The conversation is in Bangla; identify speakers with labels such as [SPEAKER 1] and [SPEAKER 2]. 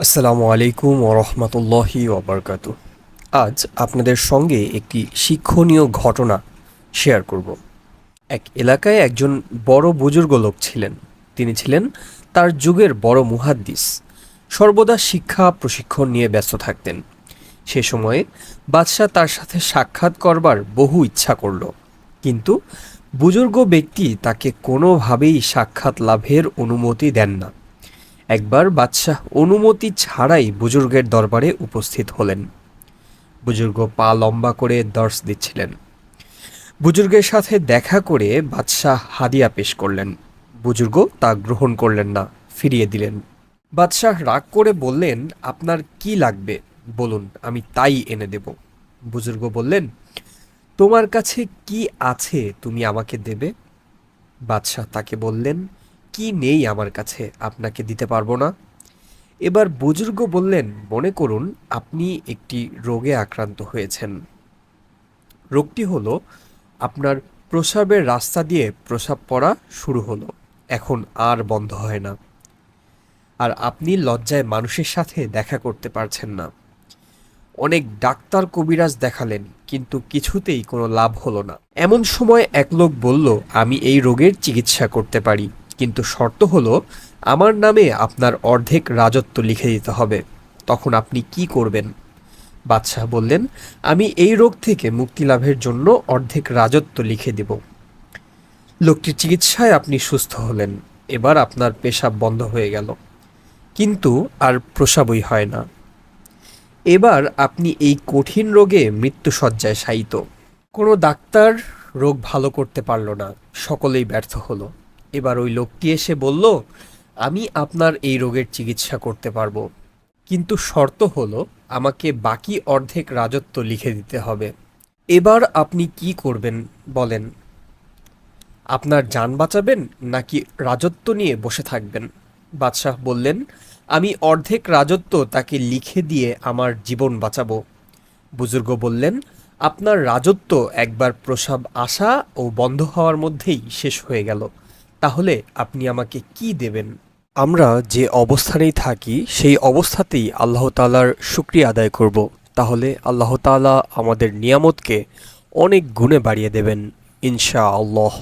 [SPEAKER 1] আসসালামু আলাইকুম ওরহমতুল্লাহি ওবরকাত আজ আপনাদের সঙ্গে একটি শিক্ষণীয় ঘটনা শেয়ার করব। এক এলাকায় একজন বড় বুজুর্গ লোক ছিলেন। তিনি ছিলেন তার যুগের বড় মুহাদ্দিস। সর্বদা শিক্ষা, প্রশিক্ষণ নিয়ে ব্যস্ত থাকতেন। সে সময়ে বাদশাহ তার সাথে সাক্ষাৎ করবার বহু ইচ্ছা করল। কিন্তু বুজুর্গ ব্যক্তি তাকে কোনোভাবেই সাক্ষাৎ লাভের অনুমতি দেন না। একবার বাদশাহ অনুমতি ছাড়াই বুজুর্গের দরবারে উপস্থিত হলেন। বুজুর্গ পা লম্বা করে দর্শ দিচ্ছিলেন। বুজুর্গের সাথে দেখা করে বাদশাহ হাদিয়া পেশ করলেন। বুজুর্গ তা গ্রহণ করলেন না, ফিরিয়ে দিলেন। বাদশাহ রাগ করে বললেন, আপনার কি লাগবে? বলুন, আমি তাই এনে দেব। বুজুর্গ বললেন, তোমার কাছে কি আছে তুমি আমাকে দেবে? বাদশাহ তাকে বললেন কি নেই আমার কাছে আপনাকে দিতে পারব না? এবার বুজুর্গ বললেন, মনে করুন, আপনি একটি রোগে আক্রান্ত হয়েছেন। রোগটি হলো, আপনার প্রসাবের রাস্তা দিয়ে প্রসাব পড়া শুরু হলো। এখন আর বন্ধ হয় না। আর আপনি লজ্জায় মানুষের সাথে দেখা করতে পারছেন না। অনেক ডাক্তার কবিরাজ দেখালেন, কিন্তু কিছুতেই কোনো লাভ হলো না। এমন সময় এক লোক বলল, আমি এই রোগের চিকিৎসা করতে পারি। কিন্তু শর্ত হলো, আমার নামে আপনার অর্ধেক রাজত্ব লিখে দিতে হবে। তখন আপনি কি করবেন? বাদশাহ বললেন, আমি এই রোগ থেকে মুক্তি লাভের জন্য অর্ধেক রাজত্ব লিখে দেব। লোকটির চিকিৎসায় আপনি সুস্থ হলেন। এবার আপনার পেশাব বন্ধ হয়ে গেল। কিন্তু আর প্রসাবই হয় না। এবার আপনি এই কঠিন রোগে মৃত্যুসজ্জায় শায়িত। কোনো ডাক্তার রোগ ভালো করতে পারল না। সকলেই ব্যর্থ হলো। এবার ওই লোকটি এসে বলল, আমি আপনার এই রোগের চিকিৎসা করতে পারব। কিন্তু শর্ত হলো, আমাকে বাকি অর্ধেক রাজত্ব লিখে দিতে হবে। এবার আপনি কি করবেন বলেন? আপনার যান বাঁচাবেন নাকি রাজত্ব নিয়ে বসে থাকবেন? বাদশাহ বললেন, আমি অর্ধেক রাজত্ব তাকে লিখে দিয়ে আমার জীবন বাঁচাবো। বুজুর্গ বললেন, আপনার রাজত্ব একবার প্রসাব আসা ও বন্ধ হওয়ার মধ্যেই শেষ হয়ে গেল। তাহলে আপনি আমাকে কি দেবেন? আমরা যে অবস্থানেই থাকি, সেই অবস্থাতেই আল্লাহ তালার শুক্রিয়া আদায় করব। তাহলে আল্লাহ তালা আমাদের নিয়ামতকে অনেক গুণে বাড়িয়ে দেবেন ইনশা আল্লাহ